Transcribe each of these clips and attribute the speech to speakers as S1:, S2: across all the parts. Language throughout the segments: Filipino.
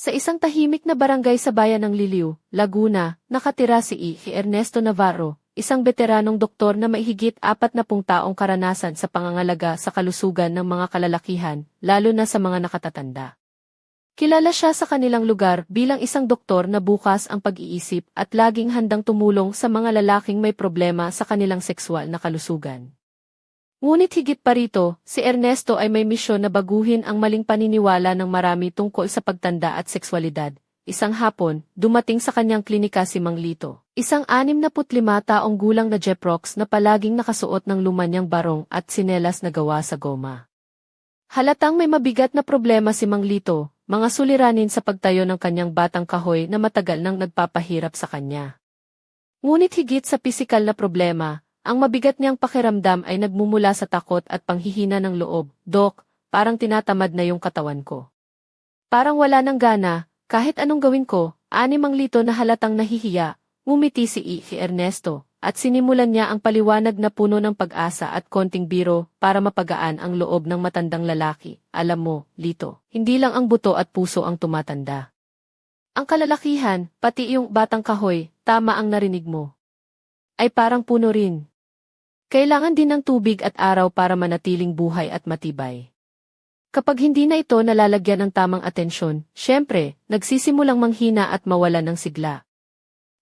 S1: Sa isang tahimik na barangay sa bayan ng Liliw, Laguna, nakatira si I. Ernesto Navarro, isang veteranong doktor na may higit apat na pung taong karanasan sa pangangalaga sa kalusugan ng mga kalalakihan, lalo na sa mga nakatatanda. Kilala siya sa kanilang lugar bilang isang doktor na bukas ang pag-iisip at laging handang tumulong sa mga lalaking may problema sa kanilang sexual na kalusugan. Ngunit higit pa rito, si Ernesto ay may misyon na baguhin ang maling paniniwala ng marami tungkol sa pagtanda at sexualidad. Isang hapon, dumating sa kanyang klinika si Mang Lito, isang 65 taong gulang na Jeprox na palaging nakasuot ng lumanyang barong at sinelas na gawa sa goma. Halatang may mabigat na problema si Mang Lito, mga suliranin sa pagtayo ng kanyang batang kahoy na matagal nang nagpapahirap sa kanya. Ngunit higit sa pisikal na problema, ang mabigat niyang pakiramdam ay nagmumula sa takot at panghihina ng loob. Dok, parang tinatamad na yung katawan ko. Parang wala ng gana, kahit anong gawin ko, animang lito na halatang nahihiya, ngumiti si I. si Ernesto, at sinimulan niya ang paliwanag na puno ng pag-asa at konting biro para mapagaan ang loob ng matandang lalaki. Alam mo, Lito, hindi lang ang buto at puso ang tumatanda. Ang kalalakihan, pati yung batang kahoy, tama ang narinig mo. Ay parang puno rin. Kailangan din ng tubig at araw para manatiling buhay at matibay. Kapag hindi na ito nalalagyan ng tamang atensyon, syempre, nagsisimulang manghina at mawala ng sigla.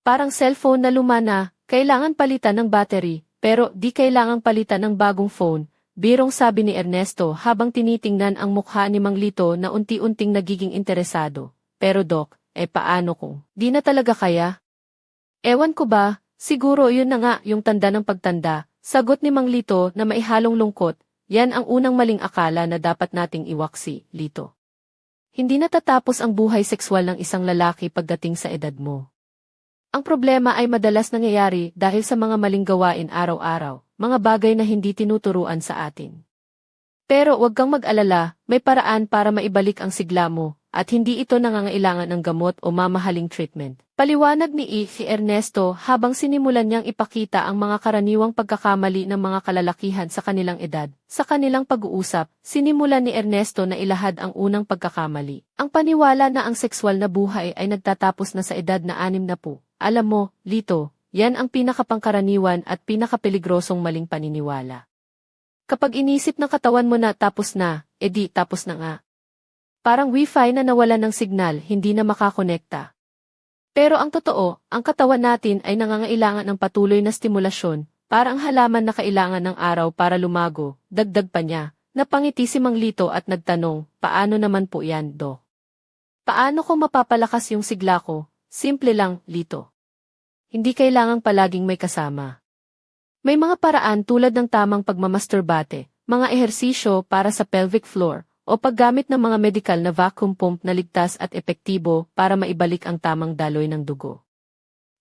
S1: Parang cellphone na lumana, kailangan palitan ng battery, pero di kailangang palitan ng bagong phone, birong sabi ni Ernesto habang tinitingnan ang mukha ni Mang Lito na unti-unting nagiging interesado. Pero Dok, eh paano kung di na talaga kaya? Ewan ko ba, siguro yun na nga yung tanda ng pagtanda, Sagot ni Mang Lito na maihalong lungkot, yan ang unang maling akala na dapat nating iwaksi, Lito. Hindi natatapos ang buhay sexual ng isang lalaki pagdating sa edad mo. Ang problema ay madalas nangyayari dahil sa mga maling gawain araw-araw, mga bagay na hindi tinuturuan sa atin. Pero huwag kang mag-alala, may paraan para maibalik ang sigla mo, at hindi ito nangangailangan ng gamot o mamahaling treatment. Paliwanag ni I. si Ernesto habang sinimulan niyang ipakita ang mga karaniwang pagkakamali ng mga kalalakihan sa kanilang edad. Sa kanilang pag-uusap, sinimulan ni Ernesto na ilahad ang unang pagkakamali. Ang paniwala na ang sexual na buhay ay nagtatapos na sa edad na anim na po. Alam mo, Lito, yan ang pinakapangkaraniwan at pinakapeligrosong maling paniniwala. Kapag inisip ng katawan mo na tapos na, edi tapos na nga. Parang wifi na nawala ng signal, hindi na makakonekta. Pero ang totoo, ang katawan natin ay nangangailangan ng patuloy na stimulasyon, para ang halaman na kailangan ng araw para lumago, dagdag pa niya. Napangiti si Mang Lito at nagtanong, paano naman po yan, Do? Paano ko mapapalakas yung sigla ko? Simple lang, Lito. Hindi kailangang palaging may kasama. May mga paraan tulad ng tamang pagmamasturbate, mga ehersisyo para sa pelvic floor, o paggamit ng mga medikal na vacuum pump na ligtas at epektibo para maibalik ang tamang daloy ng dugo.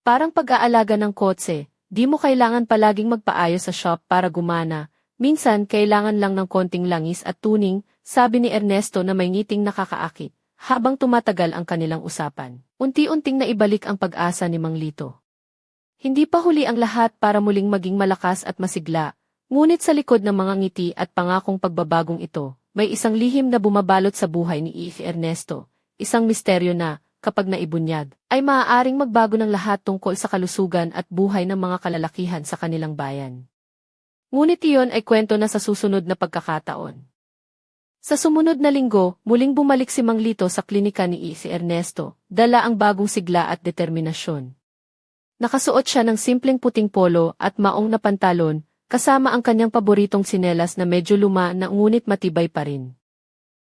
S1: Parang pag-aalaga ng kotse, di mo kailangan palaging magpaayos sa shop para gumana, minsan kailangan lang ng konting langis at tuning, sabi ni Ernesto na may ngiting nakakaakit, habang tumatagal ang kanilang usapan. Unti-unting naibalik ang pag-asa ni Mang Lito. Hindi pa huli ang lahat para muling maging malakas at masigla, ngunit sa likod ng mga ngiti at pangakong pagbabagong ito, may isang lihim na bumabalot sa buhay ni If Ernesto, isang misteryo na, kapag naibunyag, ay maaaring magbago ng lahat tungkol sa kalusugan at buhay ng mga kalalakihan sa kanilang bayan. Ngunit iyon ay kwento na sa susunod na pagkakataon. Sa sumunod na linggo, muling bumalik si Mang Lito sa klinika ni si Ernesto, dala ang bagong sigla at determinasyon. Nakasuot siya ng simpleng puting polo at maong na pantalon, kasama ang kanyang paboritong sinelas na medyo luma na ngunit matibay pa rin.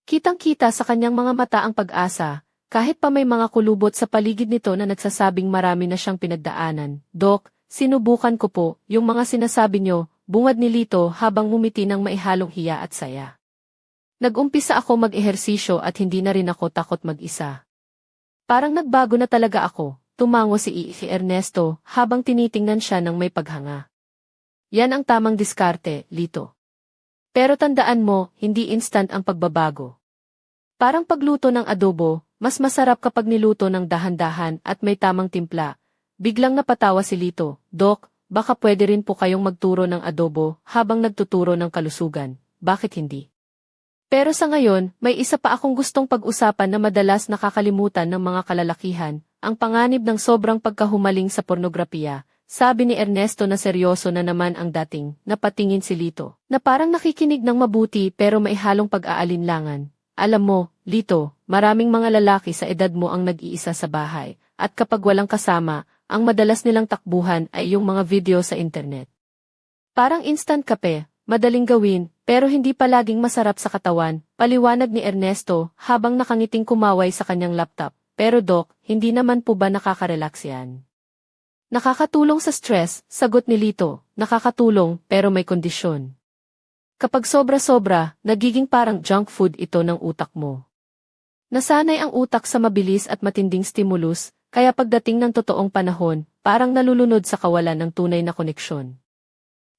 S1: Kitang-kita sa kanyang mga mata ang pag-asa, kahit pa may mga kulubot sa paligid nito na nagsasabing marami na siyang pinagdaanan. Dok, sinubukan ko po, yung mga sinasabi nyo, bungad ni Lito habang ngumiti ng maihalong hiya at saya. Nag-umpisa ako mag-ehersisyo at hindi na rin ako takot mag-isa. Parang nagbago na talaga ako, tumango si I. Ernesto habang tinitingnan siya ng may paghanga. Yan ang tamang diskarte, Lito. Pero tandaan mo, hindi instant ang pagbabago. Parang pagluto ng adobo, mas masarap kapag niluto ng dahan-dahan at may tamang timpla. Biglang napatawa si Lito, Dok, baka pwede rin po kayong magturo ng adobo habang nagtuturo ng kalusugan. Bakit hindi? Pero sa ngayon, may isa pa akong gustong pag-usapan na madalas nakakalimutan ng mga kalalakihan, ang panganib ng sobrang pagkahumaling sa pornografiya. Sabi ni Ernesto na seryoso na naman ang dating, napatingin si Lito, na parang nakikinig ng mabuti pero may halong pag-aalinlangan. Alam mo, Lito, maraming mga lalaki sa edad mo ang nag-iisa sa bahay, at kapag walang kasama, ang madalas nilang takbuhan ay yung mga video sa internet. Parang instant kape, madaling gawin, pero hindi palaging masarap sa katawan, paliwanag ni Ernesto habang nakangiting kumaway sa kanyang laptop. Pero Doc, hindi naman po ba nakaka-relax yan? Nakakatulong sa stress, sagot ni Lito, nakakatulong pero may kondisyon. Kapag sobra-sobra, nagiging parang junk food ito ng utak mo. Nasanay ang utak sa mabilis at matinding stimulus, kaya pagdating ng totoong panahon, parang nalulunod sa kawalan ng tunay na koneksyon.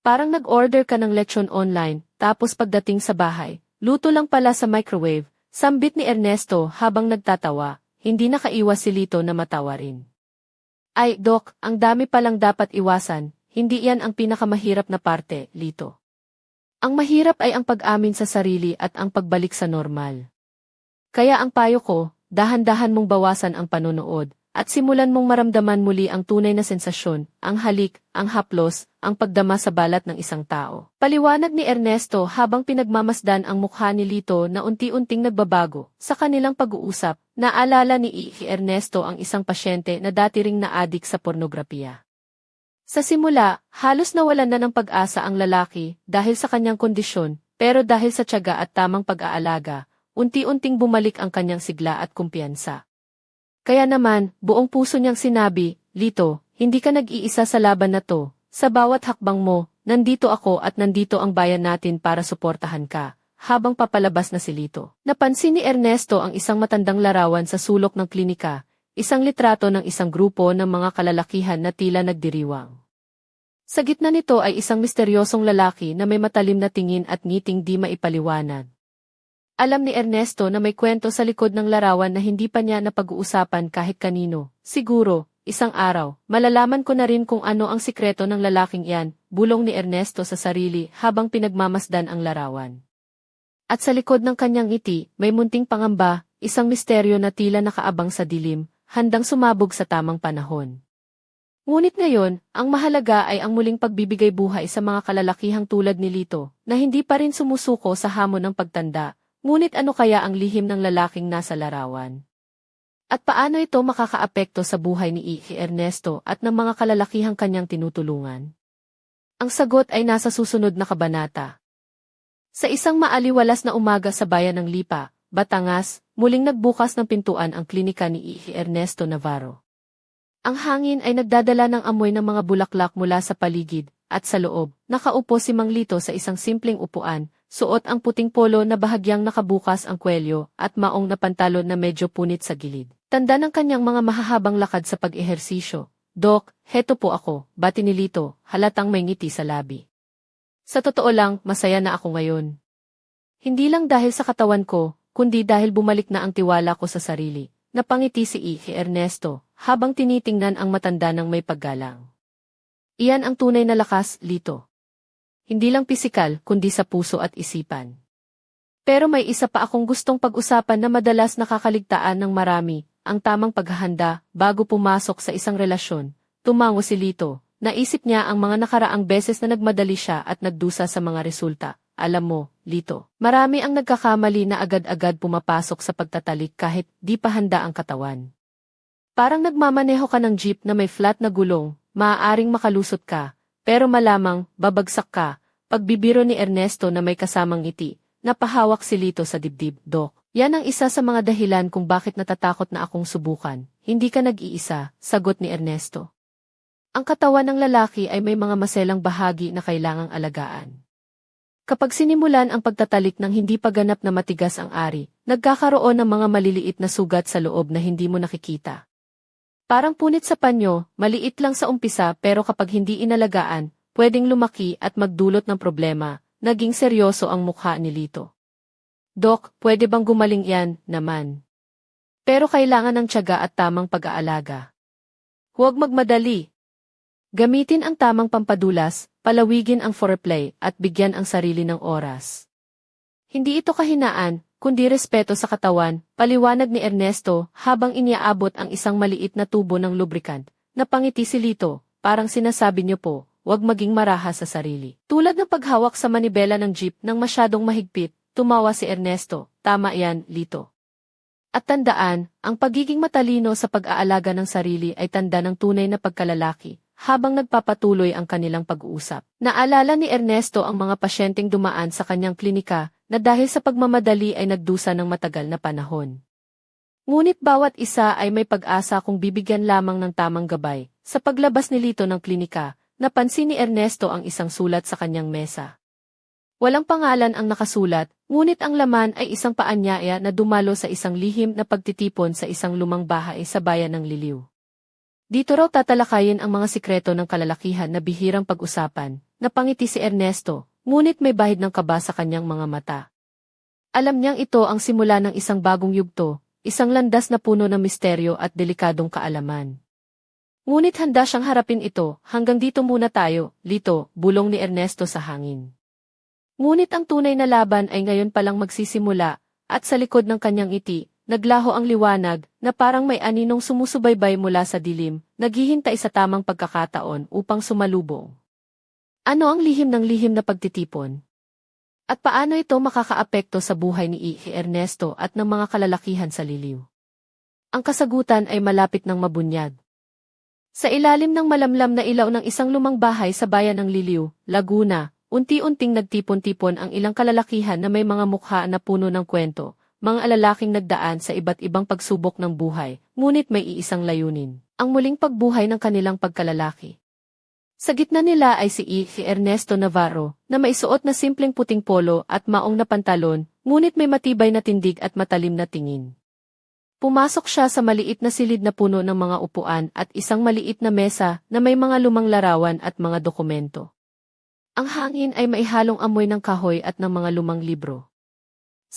S1: Parang nag-order ka ng lechon online, tapos pagdating sa bahay, luto lang pala sa microwave, sambit ni Ernesto habang nagtatawa, hindi nakaiwas si Lito na matawa rin. Ay, Doc, ang dami palang dapat iwasan, hindi yan ang pinakamahirap na parte, Lito. Ang mahirap ay ang pag-amin sa sarili at ang pagbalik sa normal. Kaya ang payo ko, dahan-dahan mong bawasan ang panonood, at simulan mong maramdaman muli ang tunay na sensasyon, ang halik, ang haplos, ang pagdama sa balat ng isang tao. Paliwanag ni Ernesto habang pinagmamasdan ang mukha ni Lito na unti-unting nagbabago. Sa kanilang pag-uusap, naalala ni Ihi Ernesto ang isang pasyente na dati ring naadik sa pornografiya. Sa simula, halos nawalan na ng pag-asa ang lalaki dahil sa kanyang kondisyon, pero dahil sa tiyaga at tamang pag-aalaga, unti-unting bumalik ang kanyang sigla at kumpiyansa. Kaya naman, buong puso niyang sinabi, Lito, hindi ka nag-iisa sa laban na to. Sa bawat hakbang mo, nandito ako at nandito ang bayan natin para suportahan ka. Habang papalabas na si Lito. Napansin ni Ernesto ang isang matandang larawan sa sulok ng klinika, isang litrato ng isang grupo ng mga kalalakihan na tila nagdiriwang. Sa gitna nito ay isang misteryosong lalaki na may matalim na tingin at ngiting di maipaliwanag. Alam ni Ernesto na may kwento sa likod ng larawan na hindi pa niya napag-uusapan kahit kanino. Siguro, isang araw, malalaman ko na rin kung ano ang sikreto ng lalaking iyan, bulong ni Ernesto sa sarili habang pinagmamasdan ang larawan. At sa likod ng kanyang ngiti, may munting pangamba, isang misteryo na tila nakaabang sa dilim, handang sumabog sa tamang panahon. Ngunit ngayon, ang mahalaga ay ang muling pagbibigay buhay sa mga kalalakihang tulad ni Lito, na hindi pa rin sumusuko sa hamon ng pagtanda, Ngunit ano kaya ang lihim ng lalaking nasa larawan? At paano ito makakaapekto sa buhay ni Ihi Ernesto at ng mga kalalakihang kanyang tinutulungan? Ang sagot ay nasa susunod na kabanata. Sa isang maaliwalas na umaga sa bayan ng Lipa, Batangas, muling nagbukas ng pintuan ang klinika ni Ihi Ernesto Navarro. Ang hangin ay nagdadala ng amoy ng mga bulaklak mula sa paligid, at sa loob, nakaupo si Mang Lito sa isang simpleng upuan, Suot ang puting polo na bahagyang nakabukas ang kwelyo at maong na pantalon na medyo punit sa gilid. Tanda ng kanyang mga mahahabang lakad sa pag-ehersisyo. Dok, heto po ako, bati ni Lito, halatang may ngiti sa labi. Sa totoo lang, masaya na ako ngayon. Hindi lang dahil sa katawan ko, kundi dahil bumalik na ang tiwala ko sa sarili. Napangiti si Ihi Ernesto, habang tinitingnan ang matanda ng may paggalang. Iyan ang tunay na lakas, Lito. Hindi lang pisikal, kundi sa puso at isipan. Pero may isa pa akong gustong pag-usapan na madalas nakakaligtaan ng marami, ang tamang paghahanda bago pumasok sa isang relasyon. Tumango si Lito. Naisip niya ang mga nakaraang beses na nagmadali siya at nagdusa sa mga resulta. Alam mo, Lito, marami ang nagkakamali na agad-agad pumapasok sa pagtatalik kahit di pa handa ang katawan. Parang nagmamaneho ka ng jeep na may flat na gulong, maaaring makalusot ka, pero malamang, babagsak ka, pagbibiro ni Ernesto na may kasamang ngiti, napahawak si Lito sa dibdib, Dok. Yan ang isa sa mga dahilan kung bakit natatakot na akong subukan. Hindi ka nag-iisa, sagot ni Ernesto. Ang katawan ng lalaki ay may mga maselang bahagi na kailangang alagaan. Kapag sinimulan ang pagtatalik ng hindi pa ganap na matigas ang ari, nagkakaroon ng mga maliliit na sugat sa loob na hindi mo nakikita. Parang punit sa panyo, maliit lang sa umpisa pero kapag hindi inalagaan, pwedeng lumaki at magdulot ng problema. Naging seryoso ang mukha ni Lito. Dok, pwede bang gumaling yan, naman? Pero kailangan ng tiyaga at tamang pag-aalaga. Huwag magmadali. Gamitin ang tamang pampadulas, palawigin ang foreplay, at bigyan ang sarili ng oras. Hindi ito kahinaan, kundi respeto sa katawan, paliwanag ni Ernesto habang iniaabot ang isang maliit na tubo ng lubricant. Napangiti si Lito, parang sinasabi niyo po, huwag maging maraha sa sarili. Tulad ng paghawak sa manibela ng jeep nang masyadong mahigpit, tumawa si Ernesto, tama yan, Lito. At tandaan, ang pagiging matalino sa pag-aalaga ng sarili ay tanda ng tunay na pagkalalaki, habang nagpapatuloy ang kanilang pag-uusap. Naalala ni Ernesto ang mga pasyenteng dumaan sa kanyang klinika na dahil sa pagmamadali ay nagdusa ng matagal na panahon. Ngunit bawat isa ay may pag-asa kung bibigyan lamang ng tamang gabay. Sa paglabas ni Lito ng klinika, napansin ni Ernesto ang isang sulat sa kanyang mesa. Walang pangalan ang nakasulat, ngunit ang laman ay isang paanyaya na dumalo sa isang lihim na pagtitipon sa isang lumang bahay sa bayan ng Liliw. Dito raw tatalakayin ang mga sikreto ng kalalakihan na bihirang pag-usapan, napangiti si Ernesto, ngunit may bahid ng kaba sa kanyang mga mata. Alam niyang ito ang simula ng isang bagong yugto, isang landas na puno ng misteryo at delikadong kaalaman. Ngunit handa siyang harapin ito, hanggang dito muna tayo, Lito, bulong ni Ernesto sa hangin. Ngunit ang tunay na laban ay ngayon palang magsisimula, at sa likod ng kanyang iti, naglaho ang liwanag, na parang may aninong sumusubaybay mula sa dilim, naghihintay sa tamang pagkakataon upang sumalubong. Ano ang lihim ng lihim na pagtitipon? At paano ito makakaapekto sa buhay ni Ihi Ernesto at ng mga kalalakihan sa liliw? Ang kasagutan ay malapit ng mabunyag. Sa ilalim ng malamlam na ilaw ng isang lumang bahay sa bayan ng Liliw, Laguna, unti-unting nagtipon-tipon ang ilang kalalakihan na may mga mukha na puno ng kwento, mga alalaking nagdaan sa iba't ibang pagsubok ng buhay, ngunit may iisang layunin, ang muling pagbuhay ng kanilang pagkalalaki. Sa gitna nila ay si si Ernesto Navarro, na may suot na simpleng puting polo at maong na pantalon, ngunit may matibay na tindig at matalim na tingin. Pumasok siya sa maliit na silid na puno ng mga upuan at isang maliit na mesa na may mga lumang larawan at mga dokumento. Ang hangin ay maihalong amoy ng kahoy at ng mga lumang libro.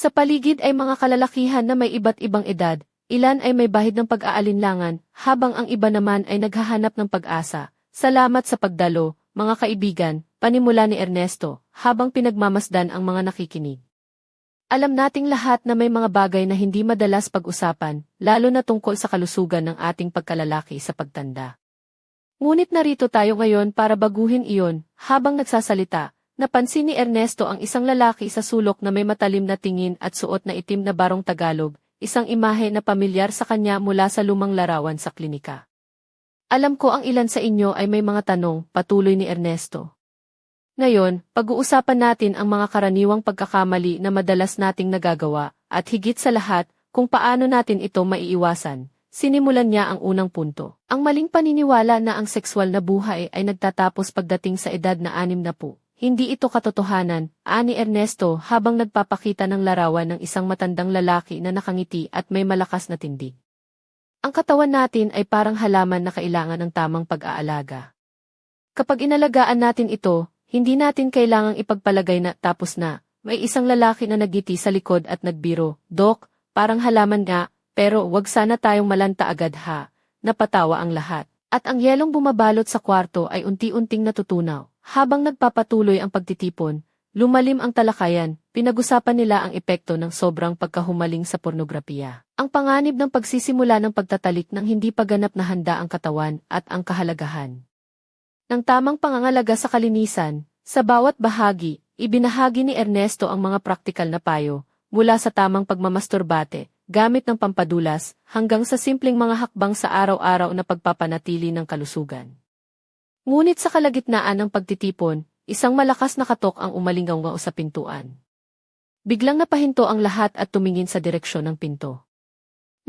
S1: Sa paligid ay mga kalalakihan na may iba't ibang edad, ilan ay may bahid ng pag-aalinlangan, habang ang iba naman ay naghahanap ng pag-asa. Salamat sa pagdalo, mga kaibigan, panimula ni Ernesto, habang pinagmamasdan ang mga nakikinig. Alam nating lahat na may mga bagay na hindi madalas pag-usapan, lalo na tungkol sa kalusugan ng ating pagkalalaki sa pagtanda. Ngunit narito tayo ngayon para baguhin iyon, habang nagsasalita, napansin ni Ernesto ang isang lalaki sa sulok na may matalim na tingin at suot na itim na barong Tagalog, isang imahe na pamilyar sa kanya mula sa lumang larawan sa klinika. Alam ko ang ilan sa inyo ay may mga tanong, patuloy ni Ernesto. Ngayon, pag-uusapan natin ang mga karaniwang pagkakamali na madalas nating nagagawa, at higit sa lahat, kung paano natin ito maiiwasan. Sinimulan niya ang unang punto. Ang maling paniniwala na ang sexual na buhay ay nagtatapos pagdating sa edad na anim na po. Hindi ito katotohanan, ani Ernesto habang nagpapakita ng larawan ng isang matandang lalaki na nakangiti at may malakas na tindig. Ang katawan natin ay parang halaman na kailangan ng tamang pag-aalaga. Kapag inalagaan natin ito, hindi natin kailangang ipagpalagay na tapos na, may isang lalaki na nagiti sa likod at nagbiro, Dok, parang halaman nga, pero wag sana tayong malanta agad ha. Napatawa ang lahat. At ang yelong bumabalot sa kwarto ay unti-unting natutunaw. Habang nagpapatuloy ang pagtitipon, lumalim ang talakayan, pinag-usapan nila ang epekto ng sobrang pagkahumaling sa pornografiya. Ang panganib ng pagsisimula ng pagtatalik ng hindi paganap na handa ang katawan at ang kahalagahan ng tamang pangangalaga sa kalinisan, sa bawat bahagi, ibinahagi ni Ernesto ang mga praktikal na payo, mula sa tamang pagmamasturbate, gamit ng pampadulas, hanggang sa simpleng mga hakbang sa araw-araw na pagpapanatili ng kalusugan. Ngunit sa kalagitnaan ng pagtitipon, isang malakas na katok ang umalingaw sa pintuan. Biglang napahinto ang lahat at tumingin sa direksyon ng pinto.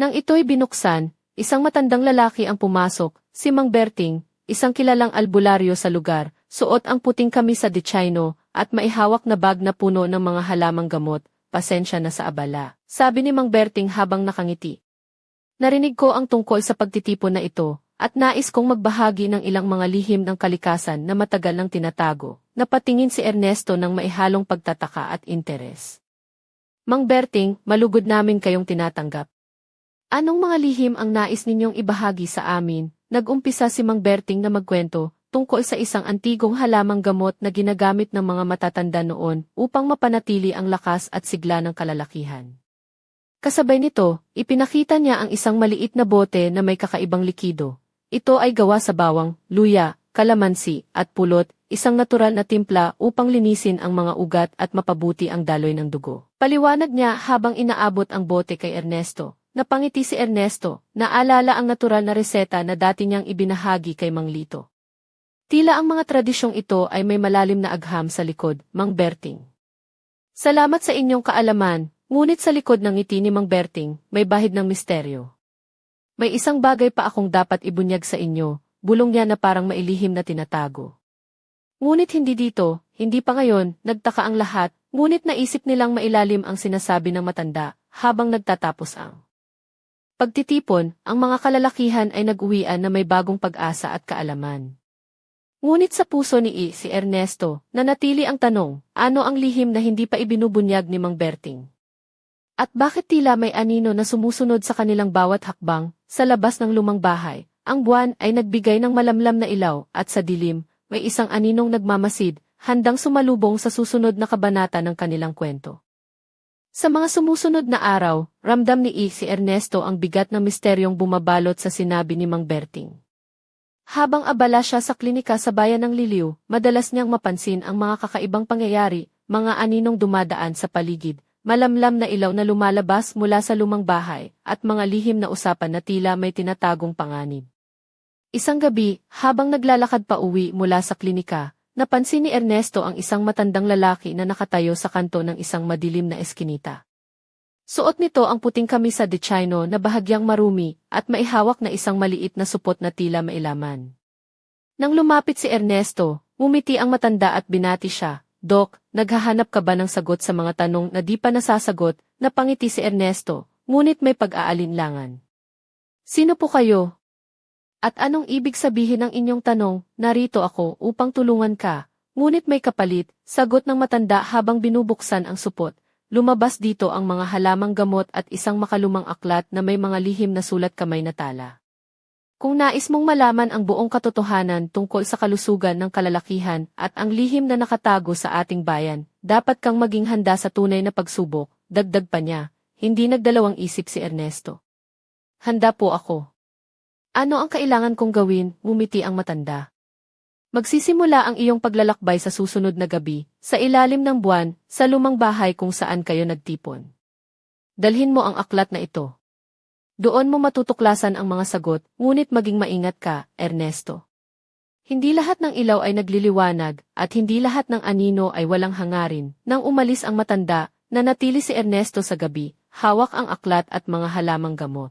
S1: Nang ito'y binuksan, isang matandang lalaki ang pumasok, si Mang Berting, isang kilalang albularyo sa lugar, suot ang puting kamisa de Chino, at maihawak na bag na puno ng mga halamang gamot, pasensya na sa abala. Sabi ni Mang Berting habang nakangiti. Narinig ko ang tungkol sa pagtitipon na ito, at nais kong magbahagi ng ilang mga lihim ng kalikasan na matagal nang tinatago, napatingin si Ernesto ng maihalong pagtataka at interes. Mang Berting, malugod namin kayong tinatanggap. Anong mga lihim ang nais ninyong ibahagi sa amin, Nag-umpisa si Mang Berting na magkwento, tungkol sa isang antigong halamang gamot na ginagamit ng mga matatanda noon upang mapanatili ang lakas at sigla ng kalalakihan. Kasabay nito, ipinakita niya ang isang maliit na bote na may kakaibang likido. Ito ay gawa sa bawang, luya, kalamansi, at pulot, isang natural na timpla upang linisin ang mga ugat at mapabuti ang daloy ng dugo. Paliwanag niya habang inaabot ang bote kay Ernesto. Napangiti si Ernesto, naalala ang natural na reseta na dati niyang ibinahagi kay Mang Lito. Tila ang mga tradisyong ito ay may malalim na agham sa likod, Mang Berting. Salamat sa inyong kaalaman, ngunit sa likod ng ngiti ni Mang Berting, may bahid ng misteryo. May isang bagay pa akong dapat ibunyag sa inyo, bulong niya na parang mailihim na tinatago. Ngunit hindi dito, hindi pa ngayon, nagtaka ang lahat, ngunit naisip nilang mailalim ang sinasabi ng matanda, habang nagtatapos ang Pagtitipon, ang mga kalalakihan ay nag-uwian na may bagong pag-asa at kaalaman. Ngunit sa puso ni I, si Ernesto, nanatili ang tanong, ano ang lihim na hindi pa ibinubunyag ni Mang Berting? At bakit tila may anino na sumusunod sa kanilang bawat hakbang, sa labas ng lumang bahay, ang buwan ay nagbigay ng malamlam na ilaw, at sa dilim, may isang aninong nagmamasid, handang sumalubong sa susunod na kabanata ng kanilang kwento. Sa mga sumusunod na araw, ramdam ni I si Ernesto ang bigat ng misteryong bumabalot sa sinabi ni Mang Berting. Habang abala siya sa klinika sa bayan ng Liliw, madalas niyang mapansin ang mga kakaibang pangyayari, mga aninong dumadaan sa paligid, malamlam na ilaw na lumalabas mula sa lumang bahay, at mga lihim na usapan na tila may tinatagong panganib. Isang gabi, habang naglalakad pa uwi mula sa klinika, napansin ni Ernesto ang isang matandang lalaki na nakatayo sa kanto ng isang madilim na eskinita. Suot nito ang puting kamisa de chino na bahagyang marumi at maihawak na isang maliit na supot na tila mailaman. Nang lumapit si Ernesto, ngumiti ang matanda at binati siya, Dok, naghahanap ka ba ng sagot sa mga tanong na di pa nasasagot? Napangiti si Ernesto, ngunit may pag-aalinlangan. Sino po kayo? At anong ibig sabihin ng inyong tanong, narito ako upang tulungan ka, ngunit may kapalit, sagot ng matanda habang binubuksan ang supot. Lumabas dito ang mga halamang gamot at isang makalumang aklat na may mga lihim na sulat kamay na tala. Kung nais mong malaman ang buong katotohanan tungkol sa kalusugan ng kalalakihan at ang lihim na nakatago sa ating bayan, dapat kang maging handa sa tunay na pagsubok, dagdag pa niya, hindi nagdalawang isip si Ernesto. Handa po ako. Ano ang kailangan kong gawin, ngumiti ang matanda. Magsisimula ang iyong paglalakbay sa susunod na gabi, sa ilalim ng buwan, sa lumang bahay kung saan kayo nagtipon. Dalhin mo ang aklat na ito. Doon mo matutuklasan ang mga sagot, ngunit maging maingat ka, Ernesto. Hindi lahat ng ilaw ay nagliliwanag, at hindi lahat ng anino ay walang hangarin. Nang umalis ang matanda, nanatili si Ernesto sa gabi, hawak ang aklat at mga halamang gamot.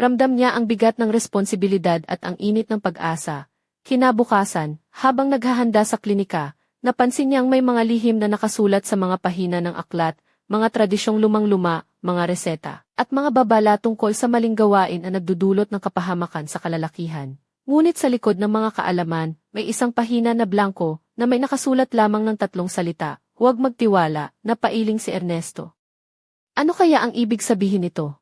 S1: Ramdam niya ang bigat ng responsibilidad at ang init ng pag-asa, Kinabukasan, habang naghahanda sa klinika, napansin niyang may mga lihim na nakasulat sa mga pahina ng aklat, mga tradisyong lumang-luma, mga reseta, at mga babala tungkol sa maling gawain na nagdudulot ng kapahamakan sa kalalakihan. Ngunit sa likod ng mga kaalaman, may isang pahina na blanco na may nakasulat lamang ng tatlong salita, huwag magtiwala, na pailing si Ernesto. Ano kaya ang ibig sabihin nito?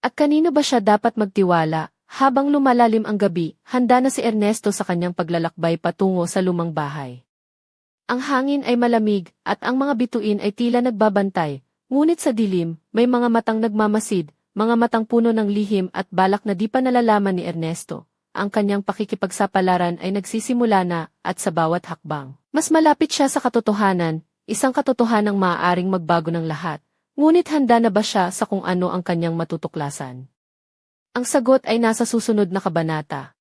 S1: At kanino ba siya dapat magtiwala, habang lumalalim ang gabi, handa na si Ernesto sa kanyang paglalakbay patungo sa lumang bahay. Ang hangin ay malamig, at ang mga bituin ay tila nagbabantay, ngunit sa dilim, may mga matang nagmamasid, mga matang puno ng lihim at balak na di pa nalalaman ni Ernesto. Ang kanyang pakikipagsapalaran ay nagsisimula na, at sa bawat hakbang. Mas malapit siya sa katotohanan, isang katotohanang maaaring magbago ng lahat. Ngunit handa na ba siya sa kung ano ang kanyang matutuklasan? Ang sagot ay nasa susunod na kabanata.